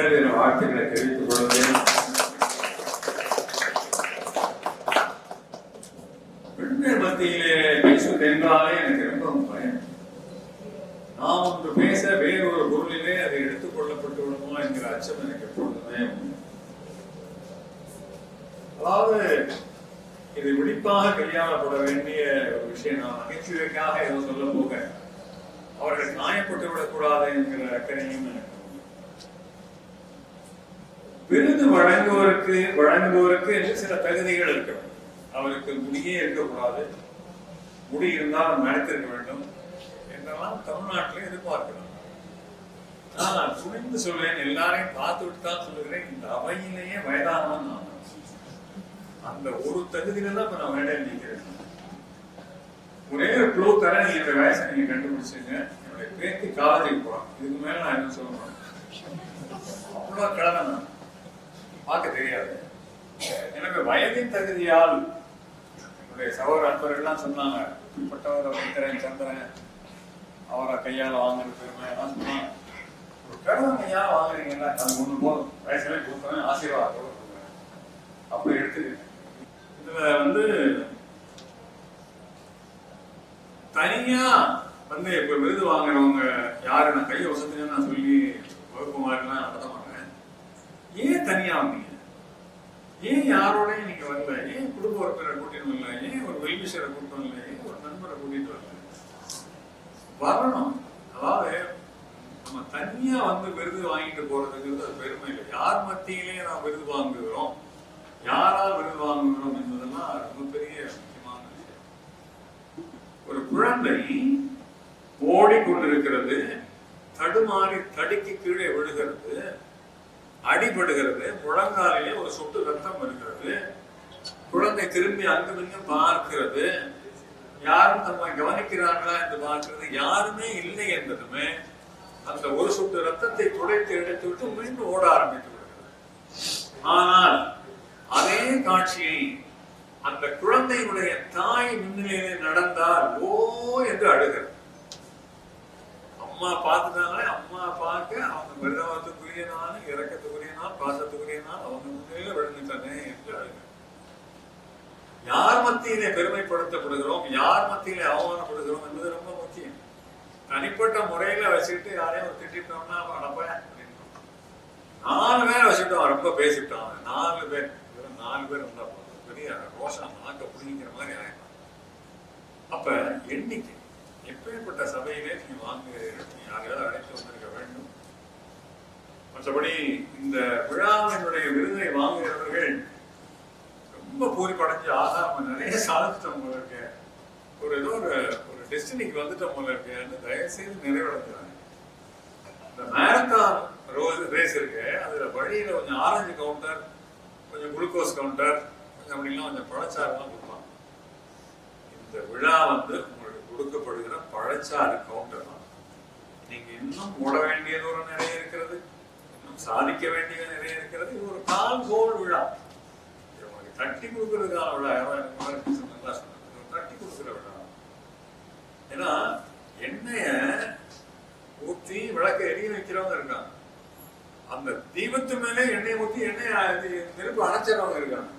மகளிர் தின வாழ்த்துக்களை தெரிவித்துக் கொள்கிறேன். பெண்கள் மத்தியிலே பேசுவது என்றாலே எனக்கு ரொம்ப பயம். நாம் ஒன்று பேச வேறொரு பொருளிலே அதை எடுத்துக் கொள்ளப்பட்டு விடுமோ என்கிற அச்சம் எனக்கு எப்பொழுதுமே அதாவது இது விழிப்பாக கையாளப்பட வேண்டிய ஒரு விஷயம். நான் நகைச்சுவைக்காக ஏதோ சொல்ல போக அவர்கள் காயப்பட்டு விடக்கூடாது என்கிற அக்கறையும் எனக்கு விருது வழங்குவோருக்கு வழங்குவோருக்கு என்று சில தகுதிகள் இருக்கிறது அவருக்கு முடியே இருக்கக்கூடாது. முடி இருந்தால் நடித்திருக்க வேண்டும். என்றெல்லாம் தமிழ்நாட்டில் எதிர்பார்க்கிறோம். நான் துணிந்து சொல்வேன் எல்லாரையும் பார்த்து விட்டு தான் சொல்லுகிறேன். இந்த அவையிலேயே வயதானவன் நான். அந்த ஒரு தகுதியில தான் இப்ப நான் மேடையில் நிற்கிறேன். ஒரே ஒரு க்ளூ தர நீங்க வயசை நீங்க கண்டுபிடிச்சிங்க என்னுடைய பேத்தி காலேஜுக்கு போறான். இதுக்கு மேல நான் என்ன சொல்ல மாட்டேன். அவ்வளவு கிழமை நான். பார்க்க தெரியாது. எனக்கு வயதின் தகுதியால் என்னுடைய சகோதர அன்பர்கள்லாம் சொன்னாங்க இப்பட்டவர் வைக்கிறேன் சந்திரன் அவரை கையால் வாங்குற பெருமை எல்லாம் சொன்னாங்க. ஒரு கிழமை கையால் வாங்குறீங்கன்னா அது ஒண்ணு போதும். வயசுல கொடுத்தவன் ஆசீர்வாதத்தோட அப்படி எடுத்துக்கிட்டேன் இதுல வந்து தனியா வந்து இப்ப விருது வாங்குறவங்க யாரு? நான் கையை வசதியா நான் சொல்லி வகுப்பு மாதிரிலாம் நடத்த மாட்டேன் ஏன் தனியா வந்தீங்க ஏன் யாரோடையும் நீங்க வரல? ஏன் குடும்ப உறுப்பினரை கூட்டிட்டு வரல? ஏன் ஒரு வெல்விஷரை கூட்டிட்டு வரல? ஏன் ஒரு நண்பரை கூட்டிட்டு வரல? வரணும். அதாவது நம்ம தனியா வந்து விருது வாங்கிட்டு போறதுங்கிறது அது பெருமை இல்லை. யார் மத்தியிலேயே நாம் விருது வாங்குகிறோம்? யாரால் விருது வாங்குகிறோம் என்பதெல்லாம் ரொம்ப பெரிய முக்கியமான விஷயம். ஒரு குழந்தை ஓடிக்கொண்டிருக்கிறது தடுமாறி தடுக்கி கீழே விழுகிறது அடிபடுகிறது. முழங்காலிலே ஒரு சொட்டு ரத்தம் வருகிறது குழந்தை திரும்பி அங்கும் இங்கும் பார்க்கிறது. யாரும் தம்மை கவனிக்கிறார்களா என்று பார்க்கிறது. யாருமே இல்லை என்பதுமே அந்த ஒரு சொட்டு ரத்தத்தை துடைத்து எடுத்து விட்டு மீண்டும் ஓட ஆரம்பித்து விடுகிறது. ஆனால் அதே காட்சியை அந்த குழந்தையுடைய தாய் முன்னிலையிலே நடந்தால் ஓ என்று அழுகிறது. அம்மா பார்த்துட்டாங்களே அம்மா பார்க்க அவங்க பரிதாபத்துக்குரியனால இறக்கத்துக்கு பாசத்துக்குரியனால் அவங்க முன்னிலையில விழுந்துட்டானே என்று அழுகிறார் யார் மத்தியிலே பெருமைப்படுத்தப்படுகிறோம்? யார் மத்தியிலே அவமானப்படுகிறோம் என்பது ரொம்ப முக்கியம். தனிப்பட்ட முறையில வச்சுக்கிட்டு யாரையும் ஒரு திட்டிட்டோம்னா அடப்பேன் நாலு பேரை வச்சுட்டோம் ரொம்ப பேசிட்டோம் நாலு பேர். வெறும் நாலு பேர் வந்தா போதும். பெரிய ரோஷம் நாக்க புடிங்கிற மாதிரி ஆயிடும் அப்ப எண்ணிக்கை எப்பேற்பட்ட சபையிலே நீங்க வாங்குகிறீர்கள்? யாரையாவது மற்றபடி இந்த விழாவினுடைய விருதை வாங்குகிறவர்கள் ரொம்ப பூரி படைஞ்சு ஆகா நிறைய சாதிச்சிட்டோம் போல இருக்க. ஒரு ஏதோ ஒரு ஒரு டெஸ்டினிக்கு வந்துட்டோம் போல இருக்குன்னு தயவுசெய்து நிறைவடைஞ்சாங்க இந்த மேரத்தான் ரோஸ் ரேஸ் இருக்கு அதுல வழியில கொஞ்சம் ஆரஞ்சு கவுண்டர் கொஞ்சம் குளுக்கோஸ் கவுண்டர் கொஞ்சம் அப்படிலாம் கொஞ்சம் பழச்சாறுலாம் கொடுப்பாங்க. இந்த விழா வந்து உங்களுக்கு கொடுக்கப்படுகிற பழச்சாறு கவுண்டர் தான். நீங்க இன்னும் போட வேண்டிய தூரம் நிறைய இருக்கிறது. சாதிக்க வேண்டிய நிறைய இருக்கிறது. இது ஒரு கால் கோல் விழா. இது உங்களுக்கு தட்டி கொடுக்கறதுக்கான விழா. நல்லா சொன்னாங்க. தட்டி கொடுக்குற விழா. ஏன்னா எண்ணெய ஊத்தி விளக்க எரிய வைக்கிறவங்க இருக்காங்க. அந்த தீபத்து மேலே எண்ணெய் ஊத்தி எண்ணெய் நெருப்பு அணைச்சறவங்க இருக்காங்க.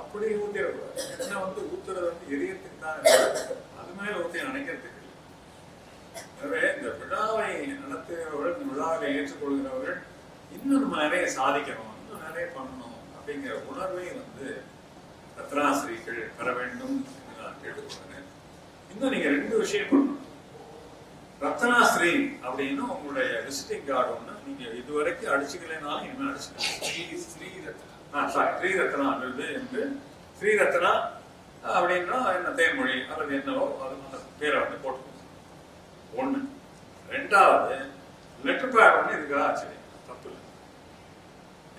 அப்படி ஊற்றிடக்கூடாது எண்ணெய் வந்து ஊத்துறது வந்து எரியத்துக்கு தான் அது மேல ஊத்தி அணைக்கிறதுக்கு இல்லை. எனவே இந்த விழாவை நடத்துகிறவர்கள் இந்த விழாவை ஏற்றுக்கொள்கிறவர்கள் இன்னும் நம்ம நிறைய சாதிக்கணும் இன்னும் நிறைய பண்ணணும் அப்படிங்கிற உணர்வை வந்து ரத்னாசிரிகள் பெற வேண்டும் என்று நான் கேட்டுக்கொள்கிறேன். இன்னும் நீங்க ரெண்டு விஷயம் பண்ணணும். ரத்னாஸ்ரீ அப்படின்னு உங்களுடைய விசிட்டிங் கார்டு ஒண்ணு நீங்க இதுவரைக்கும் அடிச்சுக்கலைனாலும் என்ன அடிச்சுக்கலாம் ஸ்ரீ ஸ்ரீ ரத்னா சாரி ஸ்ரீ ரத்னா அல்லது என்று. ஸ்ரீ ரத்னா அப்படின்னா என்ன தேன்மொழி அல்லது என்னவோ அது அந்த பேரை வந்து போட்டு ஒண்ணு. ரெண்டாவது லெட்டர் பேட் ஒன்று இதுக்காக ஆச்சரியம்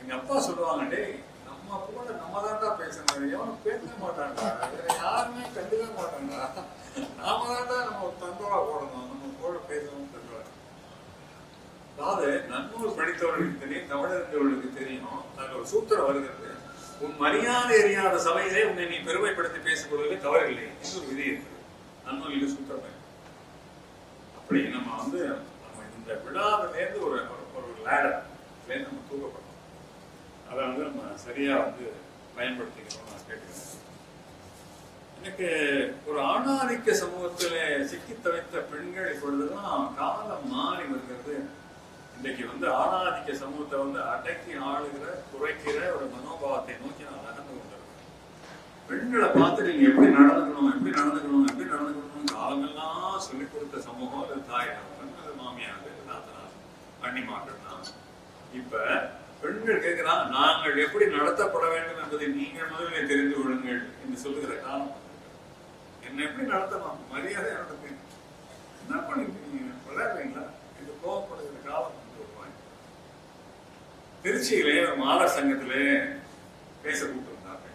எங்க அப்பா சொல்லுவாங்க டே நம்ம கூட நம்ம தான்டா பேசணும் எவனும் பேச மாட்டான்டா வேற யாருமே கண்டுக்க மாட்டான்டா. நாம தான்டா நம்ம தந்தவா போடணும் நம்ம கூட பேசணும் சொல்லுவாங்க அதாவது நன்னூல் படித்தவர்களுக்கு தெரியும் தமிழர்களுக்கு தெரியும் அதுல ஒரு சூத்திரம் வருகிறது உன் மரியாதை அறியாத சபையிலே உன்னை நீ பெருமைப்படுத்தி பேசிக் தவறில்லை. என்று ஒரு விதி இருக்குது. நன்னூலில் சூத்திரம் இருக்கு. அப்படி நம்ம வந்து நம்ம இந்த விழாவிலேருந்து ஒரு ஒரு- ஒரு லேடர் நம்ம தூக்கப்பட்டோம் அதை வந்து நம்ம சரியா வந்து பயன்படுத்திக்கணும்னு நான் கேட்டுக்கிறேன் எனக்கு ஒரு ஆணாதிக்க சமூகத்துல சிக்கி தவித்த பெண்கள் இப்பொழுதெல்லாம் காலம் மாறி வருகிறது. இன்னைக்கு வந்து ஆணாதிக்க சமூகத்தை வந்து அடக்கி ஆளுகிற குறைக்கிற ஒரு மனோபாவத்தை நோக்கி நான் நடந்து கொண்டிருக்கேன். பெண்களை பார்த்து நீங்க எப்படி நடந்துக்கணும் எப்படி நடந்துக்கணும் எப்படி நடந்துக்கணும் காலமெல்லாம் சொல்லிக் கொடுத்த சமூகம் அது தாய் அது மாமியார் நாத்தனார் அண்ணிமாக்கள் தான் இப்ப பெண்கள் கேட்கிறாங்க நாங்கள் எப்படி நடத்தப்பட வேண்டும் என்பதை நீங்கள் முதலில் தெரிந்து கொள்ளுங்கள் என்று சொல்லுகிற காலம். என்ன எப்படி நடத்தலாம் மரியாதை நடத்துங்க என்ன பண்ணிருக்கீங்க விளையாடுறீங்களா? என்று கோவப்படுகிற காலம் திருச்சியிலே ஒரு மாலர் சங்கத்திலே பேச கூப்பிட்டிருந்தாங்க.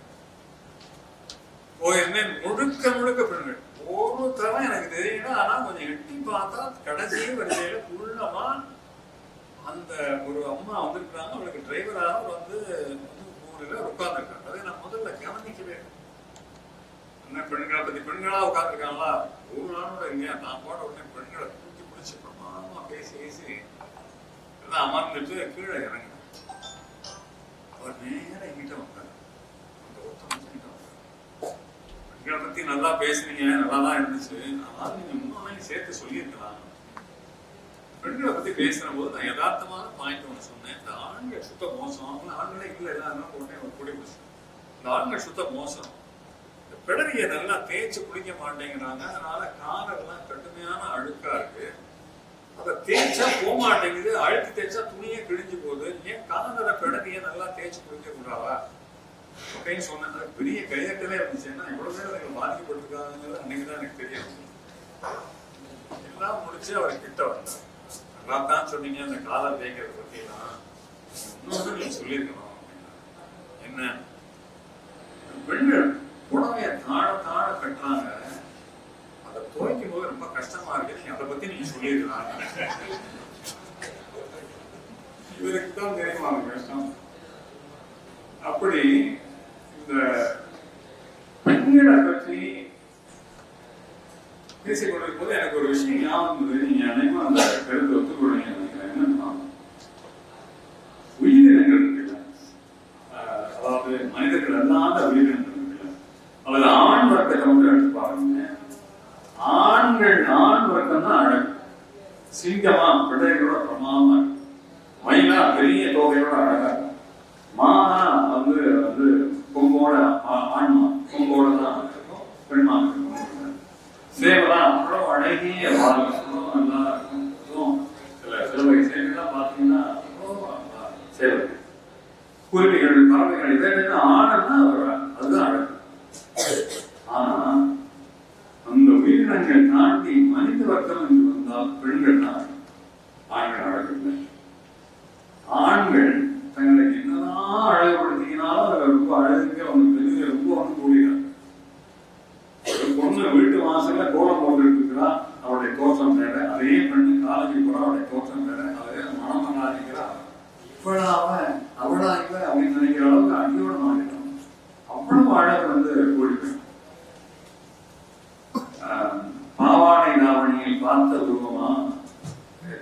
போயிருந்தேன் முழுக்க முழுக்க பெண்கள். ஒரு தரம் எனக்கு தெரியல ஆனா கொஞ்சம் எட்டி பார்த்தா கடைசி வரிசையில உள்ளமா ஒரு அம்மா வந்திருக்காங்க அவளுக்கு டிரைவராக அவர் வந்து ஊரில் உட்கார்ந்துருக்காங்க அதை நான் முதல்ல கவனிக்கவே என்ன பெண்களை பத்தி பெண்களா உட்கார்ந்துருக்காங்களா? ஒரு நாளோட இல்லையா? நான் போட உடனே பெண்களை தூக்கி பிடிச்சி பிரமாதமா பேசி பேசி எல்லாம் அமர்ந்துட்டு கீழே இறங்கினேன் அவர் நேரம் என்கிட்ட வந்தார். அந்த ஒருத்தன் வந்தார். பெண்களை பத்தி நல்லா பேசுனீங்க நல்லா தான் இருந்துச்சு. அதாவது நீங்க இன்னும் சேர்த்து சொல்லியிருக்கலாம். பெண்களை பத்தி பேசுற போது நான் யதார்த்தமான பாயிண்ட் ஒன்று சொன்னேன். இந்த ஆண்கள் சுத்த மோசம் அவங்க ஆண்களே இல்லை எல்லாரும் உடனே ஒரு குடி பிடிச்சேன் இந்த ஆண்கள் சுத்த மோசம். இந்த பிடரியை நல்லா தேய்ச்சு குளிக்க மாட்டேங்கிறாங்க. அதனால காலெல்லாம் கடுமையான அழுக்கா இருக்கு. அதை தேய்ச்சா போக மாட்டேங்குது. அழுத்தி தேய்ச்சா துணியே கிழிஞ்சு போகுது. ஏன் காலர பிடரியை நல்லா தேய்ச்சு குளிக்க கூடாதா? அப்படின்னு சொன்னேன். அது பெரிய கையட்டலே இருந்துச்சு ஏன்னா இவ்வளவு பேர் எனக்கு பாதிக்கப்பட்டிருக்காங்கிறது அன்னைக்கு தான் எனக்கு தெரியும். எல்லாம் முடிச்சு அவர் கிட்ட வந்தார். நல்லா தான் சொன்னீங்க அந்த காலர் தேய்க்கிறத பத்தி இன்னொன்று நீங்க சொல்லியிருக்கணும். என்ன? பெண்கள் புடவைய தாழ தாழ கட்டுறாங்க. அதை துவைக்கும் போது ரொம்ப கஷ்டமா இருக்கு. நீங்க அதை பத்தி நீங்க சொல்லியிருக்கலாம். இவருக்கு தான் தெரியுமா அந்த கஷ்டம்? அப்படி இந்த பெண்களை பற்றி பேசிக் கொண்டிருக்கும் போது எனக்கு ஒரு விஷயம் ஞாபகம் வந்தது. நீங்க அனைவரும் அந்த கருத்தை ஒத்துக்கொள்ளுங்க நினைக்கிறேன் என்னன்னா உயிரினங்கள் இருக்குல்ல ஆஹ் அதாவது மனிதர்கள் அல்லாத உயிரினங்கள் இருக்குல்ல அதுல ஆண் வர்க்கத்தை மட்டும் எடுத்து பாருங்க ஆண்கள் ஆண் வர்க்கம் தான் அழகு சிங்கமா பிள்ளைகளோட பிரமாதமா இருக்கும் மயிலா பெரிய தோகையோட அழகா இருக்கும் மானா வந்து வந்து கொம்போட ஆ- ஆண்மா கொம்போட தான் இருக்கும் பெண்மா இருக்கும் சேவலா அவ்வளோ அழகிய வாழ்க்கை அவ்வளோ நல்லா இருக்கும் அதுவும் சில சில வகை சேவைகள்லாம் பார்த்தீங்கன்னா அவ்வளோ நல்லா இருக்கும். சேவல் குருவிகள் பறவைகள் இதெல்லாம் ஆனந்தான் அதுதான் அழகு ஆனா அந்த உயிரினங்கள் தாண்டி மனித வர்க்கம் என்று வந்தால் பெண்கள் தான் ஆண்கள் அழகு இல்லை ஆண்கள் தங்களை என்னதான் அழகுபடுத்தினாலும் அதை ரொம்ப அழகுக்கு அவங்க பெரிய ரொம்ப வந்து கூடினாங்க ஒரு பொண்ணு வீட்டு வாசல்ல கோலம் போட்டுட்டு இருக்கிறா அவருடைய தோற்றம் வேற அதே பெண்ணு காலேஜ் போறா அவருடைய தோற்றம் வேற அதே மனம் நினைக்கிறா இவளா அவன் அவளா இவ அப்படின்னு நினைக்கிற அளவுக்கு அடியோட மாறிடும் அவ்வளவு அழகு வந்து கூடிடும் ஆஹ், பாவாடை தாவணியில் பார்த்த உருவமா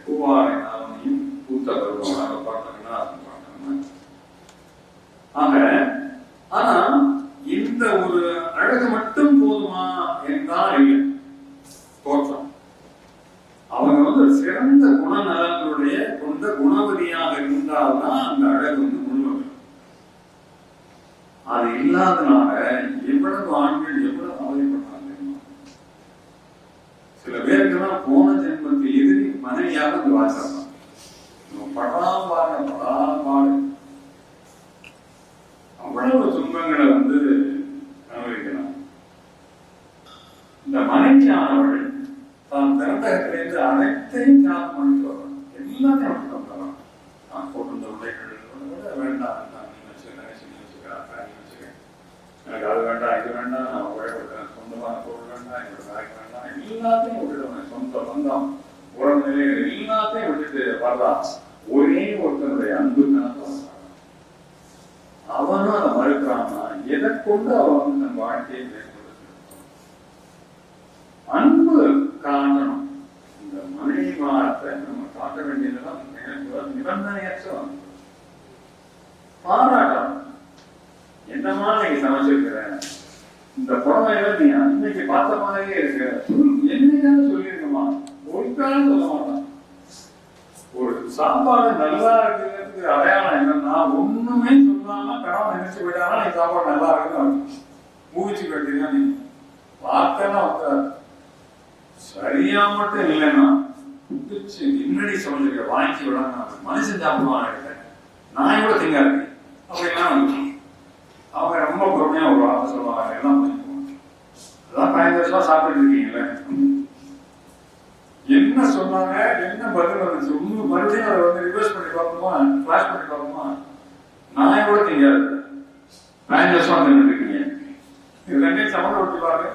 பூவாடை தாவணியும் பூத்த பருவமாக பார்த்தாங்கன்னா அது பார்த்தோம்னா ஆக ஆனா இந்த ஒரு அழகு மட்டும் போதுமா என்றால் இல்லை. தோற்றம். அவங்க வந்து சிறந்த குணநலங்களுடைய கொண்ட குணவதியாக இருந்தால்தான் அந்த அழகு வந்து முன்வரும் அது இல்லாதனால எவ்வளவு ஆண்கள் எவ்வளவு அவதிப்படுறாங்க தெரியுமா? சில பேருக்கெல்லாம் போன ஜென்மத்தில் எதிரி மனைவியாக வந்து பாடு அவ்வளவு துன்பங்களை வந்து அனுபவிக்கலாம் இந்த மனைவியானவள் தான் பிறந்தகத்திலிருந்து அனைத்தையும் தியாகம் பண்ணிட்டு வரணும் எல்லாத்தையும் விட்டு நான் போட்டிருந்த உடைகள் கூட வேண்டாம் நீ வச்சுக்க வச்சுக்க அக்கா நீ வச்சுக்க எனக்கு அது வேண்டாம் இது வேண்டாம் நான் உடை கொடுக்குறேன் சொந்தமான பொருள் வேண்டாம் என்னோட வேண்டாம் எல்லாத்தையும் விட்டுடுவேன் சொந்த பந்தம். உறவு நிலைகள் எல்லாத்தையும் விட்டுட்டு வரலாம் ஒரே ஒருத்தனுடைய அன்புக்காக அவனும் அதை மறுக்கிறான்னா எதை கொண்டு அவன் வந்து நம்ம வாழ்க்கையை மேற்கொள்ள அன்பு காரணம். இந்த மனைவி மாறத்தை நம்ம காட்ட வேண்டியதெல்லாம் எனக்கு நிபந்தனையற்ற பாராட்டம் என்னமா நீங்க சமைச்சிருக்கிற? இந்த புடவையில நீ அன்னைக்கு பார்த்த மாதிரியே இருக்க. என்னைக்காவது சொல்லியிருக்கமா ஒரு சொல்ல மாட்டான் ஒரு சாப்பாடு நல்லா இருக்கிறதுக்கு அடையாளம் என்னன்னா ஒண்ணுமே சொல்லாம கணவன் நினைச்சு போயிட்டாரா நீ சாப்பாடு நல்லா இருக்குன்னு ஊகிச்சு கட்டினா நீ பார்த்தனா உட்காரு சரியா மட்டும் இல்லைன்னா குதிச்சு முன்னாடி சொல்லுங்க வாங்கி விடாம மனுஷன் சாப்பிடுவான் நான் கூட திங்காது அப்படிலாம் அவங்க ரொம்ப பொறுமையா ஒரு வார்த்தை சொல்லுவாங்க எல்லாம் பண்ணிக்குவாங்க. அதான் பதினஞ்சு வருஷமா சாப்பிட்டு இருக்கீங்களே என்ன சொன்னாங்க என்ன பதில் வந்துச்சு உங்களுக்கு மறுபடியும் அதை வந்து ரிவர்ஸ் பண்ணி பார்ப்போமா? கிளாஸ் பண்ணி பார்ப்போமா? நான் கூட திங்காது பதினஞ்சு வருஷம் வந்து இருக்கீங்க? இது ரெண்டையும் சமணம் விட்டு பாருங்க.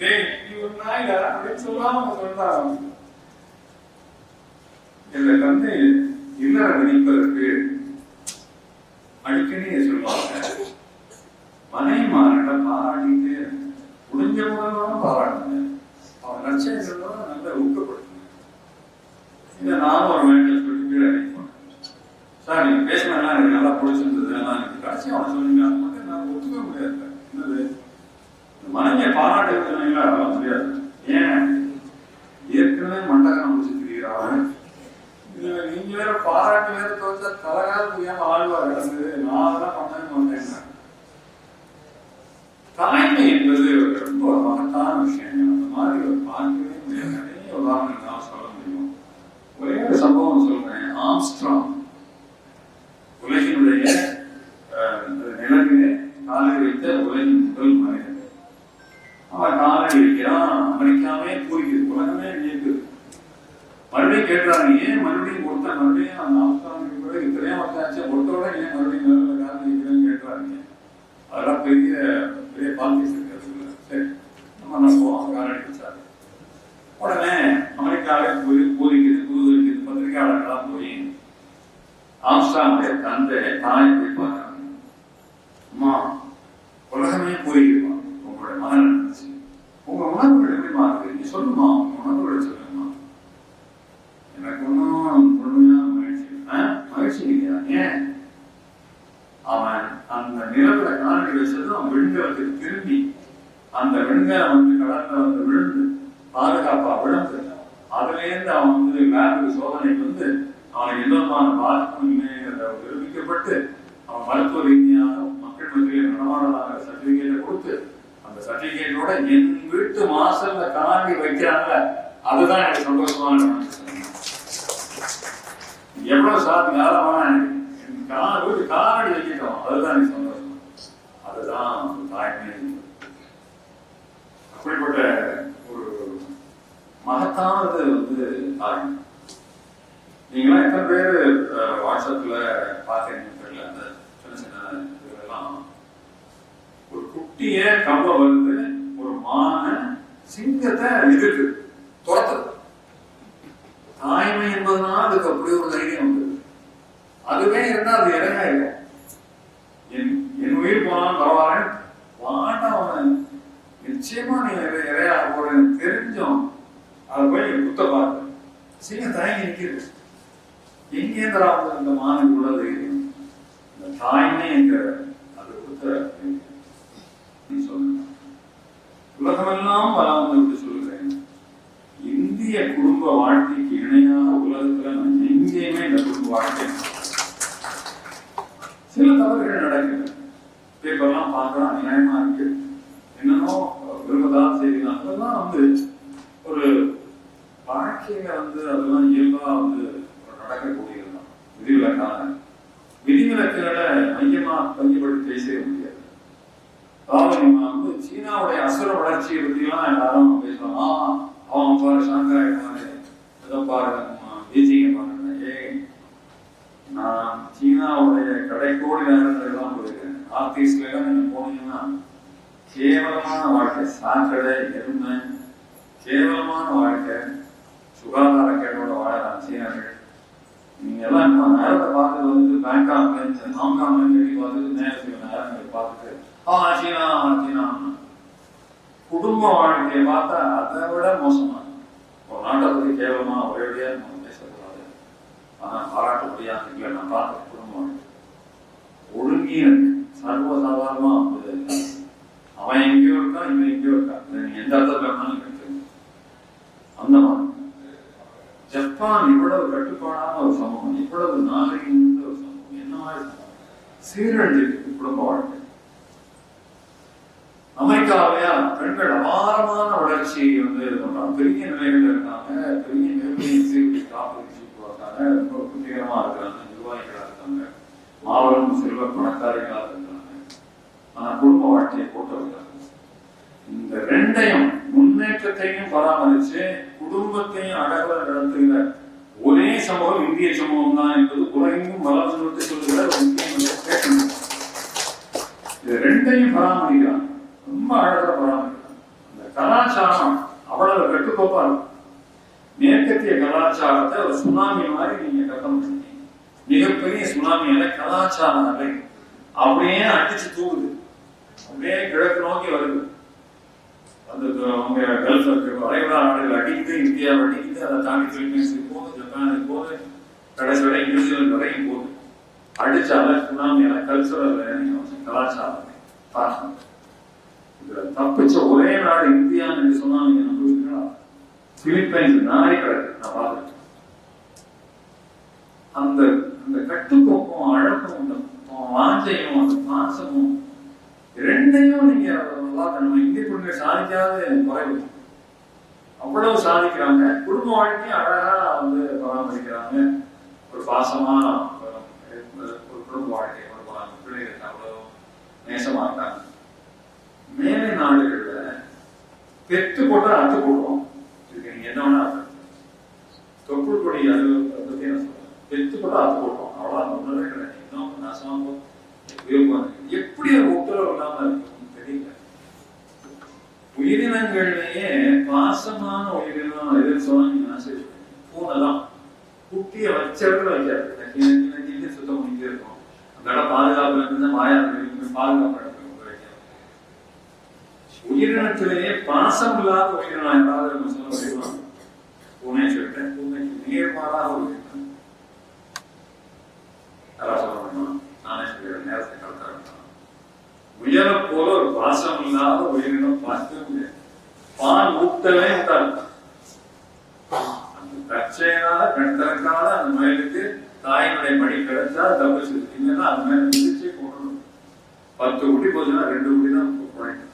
டேய் நீ ஒரு நாயிடா அப்படின்னு சொல்லாம அவங்க சொல்றாங்க இதுல வந்து இல்லற விதிப்பதற்கு அடிக்கடி சொல்லுவாங்க. மனைமாரிட பாராட்டிட்டு முடிஞ்ச முதல்வரும் பாராட்டுங்க. அவன் நச்சரிக்கிறதோட நல்ல ஊக்கப்படுத்துங்க. இதை நானும் ஒரு வேண்டிய சொல்லி கீழே சார் நீங்க பேசினா எனக்கு நல்லா பிடிச்சிருந்தது எல்லாம் எனக்கு கடைசி அவன் சொன்னீங்க அது மட்டும் நான் ஒத்துக்க முடியாது என்னது இந்த மனைவியை பாராட்டுறதுல அதெல்லாம் முடியாது ஏன் ஏற்கனவே மண்டகரம் முடிச்சுக்கிறீரா இதுல நீங்க வேற பாராட்டு வேற தோச்சா தலகால புரியாம ஆழ்வார் கிடந்தது நான் அதெல்லாம் பண்ணவே மாட்டேன் தாய்மை என்பது ரொம்ப ஒரு மகத்தான விஷயம் அந்த மாதிரி ஒரு பார்க்கவே முடியாது நிறைய உதாரணங்கள் நான் சொல்ல முடியும் ஒரே ஒரு சம்பவம் சொல்றேன் ஆம்ஸ்ட்ராங் உலகினுடைய அஹ், நிலவிலே காலை வைத்த உலகின் முதல் மனிதன் அவன் காலை வைக்கிறான் அமெரிக்காவே பூரிக்குது உலகமே இயக்குது மறுபடியும் கேட்கிறாங்க ஏன் மறுபடியும் கொடுத்த மறுபடியும் அந்த அவசரம் கூட இத்தனையும் ஒருத்தாச்சு ஒருத்தோட ஏன் மறுபடியும் நிலவில் காரணம் வைக்கிறேன்னு கேட்கிறாங்க? அதெல்லாம் பெரிய பெரிய பாலிடிக்ஸ் இருக்கிறது சரி நம்ம நம்புவோம் காரணம் வச்சாரு உடனே அமெரிக்காவே போய் பூரிக்குது பூரிக்குது பத்திரிகையாளர்களாக போய் ஆம்ஸ்டாங்க தந்தை தாய் போய் பார்க்கறாங்க. அம்மா உலகமே பூரிக்குமா உங்களுடைய மகன் இருந்துச்சு உங்க உணர்வுகள் எப்படி மாறுது நீ சொல்லுமா உங்க உணர்வுகளை சொல்லுமா எனக்கு ஒன்றும் முழுமையான மகிழ்ச்சி இல்லை. ஆ? மகிழ்ச்சி இல்லையா ஏன் அவன் அந்த நிலத்துல காலடி வச்சதும் அவன் விண்கலத்துக்கு திரும்பி அந்த வந்து கடல்ல வந்து விழுந்து பாதுகாப்பா விழுந்து அதுல இருந்து அவன் வந்து லேபுக்கு சோதனைக்கு வந்து அவனுக்கு எந்த விதமான பாதிப்பும் இல்லைங்கிறத நிரூபிக்கப்பட்டு அவன் மருத்துவ ரீதியாக மக்கள் மத்தியில் நடமாடலாக சர்டிபிகேட்டை கொடுத்து அந்த சர்டிபிகேட்டோட என் வீட்டு மாசல்ல காண்டி வைக்கிறாங்க. அதுதான் எனக்கு சந்தோஷமான எவ்வளவு சாதி காலமான என் கா- வீட்டு காலடி வைக்கிட்டோம் அதுதான் எனக்கு சந்தோஷம். அதுதான் தாய்மை அப்படிப்பட்ட ஒரு மகத்தானது வந்து தாய்மை நீங்களாம் எத்தனை பேர் வாட்ஸ்அப்ல பார்த்தீங்கன்னு தெரியல அந்த சின்ன சின்ன இதெல்லாம் ஒரு குட்டிய கம்ப வந்து ஒரு மான சிங்கத்தை எதிர்க்கு துரத்துது தாய்மை என்பதுனா அதுக்கு அப்படி ஒரு தைரியம் உண்டு. அதுவே இருந்தா அது இறையா என் என் உயிர் போனாலும் பரவாயில்ல நிச்சயமா நீ நிறையா இறையா போறேன்னு தெரிஞ்சும் அதை போய் நீ குத்த பார்த்து சிங்க தயங்கி நிற்கிறது. எங்கேந்திரா வந்து இந்த மானு உள்ள இந்த தாய்மை என்கிற அது குத்த நீ சொல்லுங்க உலகமெல்லாம் வளம் வந்து சொல்லுகிறேன். இந்திய குடும்ப வாழ்க்கைக்கு இணையாக உலகத்துல நான் எங்கேயுமே இந்த குடும்ப வாழ்க்கை சில தவறுகள் நடக்குது. பேப்பர்லாம் பார்க்கலாம் நியாயமா இருக்கு. என்னன்னோ விரும்பதான் செய்யலாம் அதெல்லாம் வந்து ஒரு வாழ்க்கையில வந்து அதெல்லாம் இயல்பா வந்து நடக்கக்கூடியதுதான் விதிவிலக்கான விதிவிலக்குகளை மையமா மையப்படுத்தி பேசவே முடியாது. அதாவது நம்ம வந்து சீனாவுடைய அசுர வளர்ச்சியை பற்றிலாம் எல்லாரும் பேசலாமா. அவன் பாரு ஷாங்காய் பாரு ஏதோ பாரு பீஜிங் ஏய் நான் சீனாவுடைய கடைக்கோடி நகரங்கள்லாம் போயிருக்கேன். நார்த் ஈஸ்ட்ல எல்லாம் நீங்க போனீங்கன்னா கேவலமான வாழ்க்கை சாக்கடை எருமை கேவலமான வாழ்க்கை சுகாதார கேட்டோட வாழலாம் சீனர்கள் நீங்க எல்லாம் இப்போ நேரத்தை பார்த்து வந்து பேங்காக்ல இருந்து ஹாங்காங்ல இருந்து பார்த்துட்டு நேரத்துக்கு நேரங்களை பார்த்துட்டு ஆ சீனா சீனா குடும்ப வாழ்க்கையை பார்த்தா அதை விட மோசமா. ஒரு நாட்டை பத்தி கேவலமா ஒரேடியா நம்ம பேசக்கூடாது. ஆனா பாராட்டுபடியாக இல்லை நான் பார்த்த குடும்ப வாழ்க்கை. சர்வசாதாரணமா வந்து அவன் எங்கேயோ இருக்கான் இவன் எங்கேயோ இருக்கான். எந்த அர்த்தத்தில் வேணாலும் அந்த மாதிரி. ஜப்பான் இவ்வளவு கட்டுப்பாடான ஒரு சமூகம் இவ்வளவு நாகரிகம் ஒரு சமூகம் என்ன மாதிரி சீரழிஞ்சிருக்கு குடும்ப வாழ்க்கை. அமெரிக்காவிலையா பெண்கள் அபாரமான வளர்ச்சி வந்து இது பண்றாங்க. பெரிய நிலைகள் இருக்காங்க பெரிய மிகப்பெரிய சீர்கி காப்பீடு இருக்காங்க ரொம்ப புத்திகரமா இருக்கிறாங்க நிர்வாகிகளா இருக்காங்க மாபெரும் செல்வ பணக்காரிகளா இருக்காங்க ஆனா குடும்ப வாழ்க்கையை போட்டவர்கள் இந்த ரெண்டையும் முன்னேற்றத்தையும் பராமரிச்சு குடும்பத்தையும் அழகாக நடத்துகிற ஒரே சமூகம் இந்திய சமூகம் தான் என்பது உலகெங்கும் வளர்ந்து சொல்லுகிற ஒரு முக்கியமான statement. இது ரெண்டையும் பராமரிக்கிறாங்க ரொம்ப அழகா பராமரிக்கிறாங்க அந்த கலாச்சாரம் அவ்வளவு கட்டுக்கோப்பா இருக்கும் மேற்கத்திய கலாச்சாரத்தை ஒரு சுனாமி மாதிரி நீங்க கட்டம் பண்ணீங்க. மிகப்பெரிய சுனாமியான கலாச்சார அலை அப்படியே அடிச்சு தூக்குது அப்படியே கிழக்கு நோக்கி வருது. அந்த அவங்க கல்ஃப் வளைகுடா நாடுகள் அடிக்குது இந்தியாவை அடிக்குது அதை தாண்டி பிலிப்பைன்ஸுக்கு போகுது ஜப்பானுக்கு போகுது கடைசி வரை நியூசிலாந்து வரைக்கும் போகுது. அடிச்சால சுனாமியால கல்ச்சுரல் கலாச்சாரம் பார்க்கணும். இதுல தப்பிச்ச ஒரே நாடு இந்தியான்னு என்று சொன்னா பிலிப்பைன் நம்புவீங்களா நாய் கிடக்கு. நான் பார்த்துருக்கேன் அந்த அந்த கட்டுக்கோப்பும் அழகும் அந்த வாஞ்சையும் அந்த பாசமும் ரெண்டையும் நீங்க பார்க்க நம்ம இந்திய பெண்கள் சாதிக்காத குறைவு. அவ்வளவு சாதிக்கிறாங்க. குடும்ப வாழ்க்கையும் அழகா வந்து பராமரிக்கிறாங்க. ஒரு பாசமா ஒரு குடும்ப வாழ்க்கையை கொடுப்பாங்க பிள்ளைகளுக்கு அவ்வளவு நேசமா இருக்காங்க. மேலை நாடுகள்ல பெற்று போட்டு அத்து போடுவோம். என்ன வேணா அர்த்தம். அது அதை நான் சொல்றேன். பெத்து போட்டா கிடையாது. இன்னும் எப்படி தெரியல. உயிரினங்கள்லயே பாசமான உயிரினம் எதுன்னு சொன்னா பூனை தான். குட்டிய வச்ச இடத்துல வைக்காது. சுத்தம் பண்ணிட்டே இருக்கும் அந்த இடம் பாதுகாப்புல இருந்து மாயா பாதுகாப்பு உயிரினத்திலேயே பாசம் இல்லாத உயிரினம் ஏதாவது நம்ம சொல்ல முடியுமா? பூனை சொல்லிட்டேன் பூனைக்கு நேர்மாறாக ஒரு உயிரினம் நானே சொல்லிடுறேன். நேரத்தை கடத்த உயர போல ஒரு பாசம் இல்லாத உயிரினம் பார்க்கவே முடியாது. பால் ஊட்டவே ஊட்டாது அந்த தற்செயலாக கண் திறக்காத அந்த மயிலுக்கு தாயினுடைய மணி கிடைச்சா தப்பிச்சு இல்லைன்னா அது மேல மிதிச்சு போடணும். பத்து குட்டி போச்சுன்னா ரெண்டு குட்டி தான் குறைக்கும்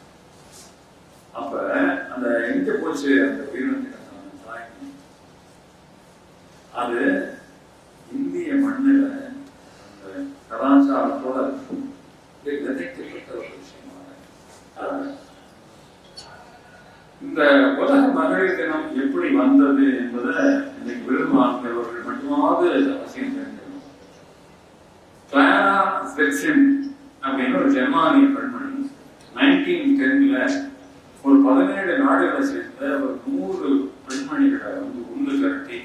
அப்ப அந்த எங்க போச்சு? அந்த உயிரினத்துக்கு அந்த தாய் அது இந்திய மண்ணில் அந்த கலாச்சாரத்தோட விதைக்கப்பட்ட ஒரு விஷயமாக அது. இந்த உலக மகளிர் தினம் எப்படி வந்தது என்பதை இன்னைக்கு விருது வாங்குகிறவர்கள் மட்டுமாவது அவசியம் தெரிஞ்சுக்கணும் கிளாரா செக்ஷன் அப்படின்னு ஒரு ஜெர்மானிய பெண்மணி நைன்டீன் டென்ல ஒரு பதினேழு நாடுகளை சேர்ந்த ஒரு நூறு பெண்மணிகளை வந்து உண்டு திரட்டி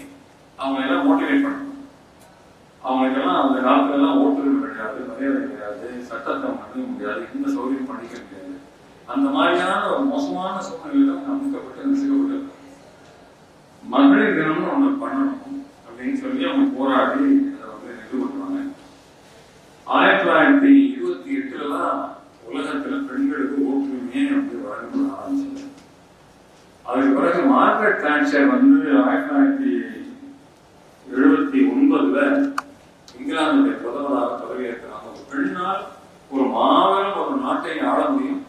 அவங்க எல்லாம் மோட்டிவேட் பண்ணணும் அவங்களுக்கெல்லாம் அந்த காலத்துல எல்லாம் ஓட்டுரிமை கிடையாது மரியாதை கிடையாது சட்டத்தை பண்ண முடியாது எந்த சௌகரியம் பண்ணிக்க முடியாது. அந்த மாதிரியான ஒரு மோசமான சூழ்நிலையில அமைக்கப்பட்டு நசுக்கப்பட்டு மகளிர் தினம்னு ஒன்று பண்ணணும் அப்படின்னு சொல்லி அவங்க போராடி அதை வந்து இது பண்ணுவாங்க. ஆயிரத்தி தொள்ளாயிரத்தி இருபத்தி எட்டுல தான் உலகத்துல பெண்களுக்கு ஓட்டுரிமையே வந்து வழங்கப்பட ஆரம்பிச்சது. அதுக்கு பிறகு மார்கரெட் தாட்சர் வந்து ஆயிரத்தி தொள்ளாயிரத்தி எழுபத்தி ஒன்பதுல இங்கிலாந்துடைய பிரதமராக பதவியேற்கிறாங்க ஒரு பெண்ணால் ஒரு மாபெரும் ஒரு நாட்டை ஆள முடியும்.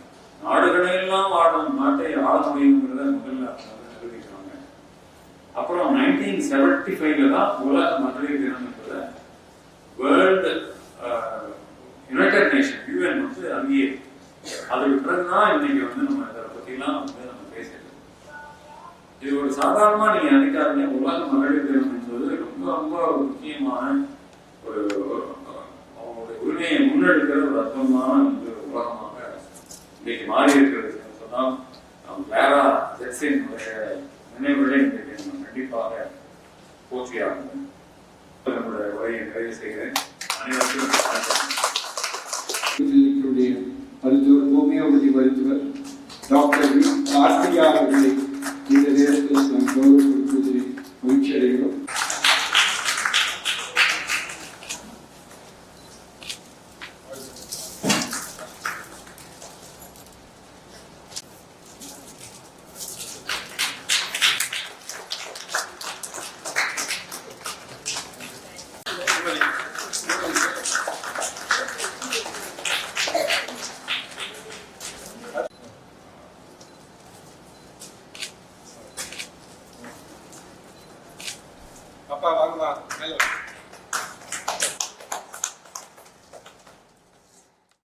நாடுகளையெல்லாம் ஆடும் நாட்டை ஆள முடியுங்கிறத முதல்ல அவங்க நிரூபிக்கிறாங்க. அப்புறம் நைன்டீன் செவன்டி ஃபைவ்ல தான் உலக மகளிர் தினம் என்பதை வேர்ல்டு யுனைடெட் நேஷன் யூஎன் வந்து அங்கேயே. அதுக்கு பிறகுதான் இன்னைக்கு வந்து நம்ம இதை பத்திலாம் வந்து நம்ம பேசிட்டு இது ஒரு சாதாரணமா நீங்க நினைக்காதீங்க. உலக மகளிர் தினம் என்பது ரொம்ப ரொம்ப ஒரு முக்கியமான இந்த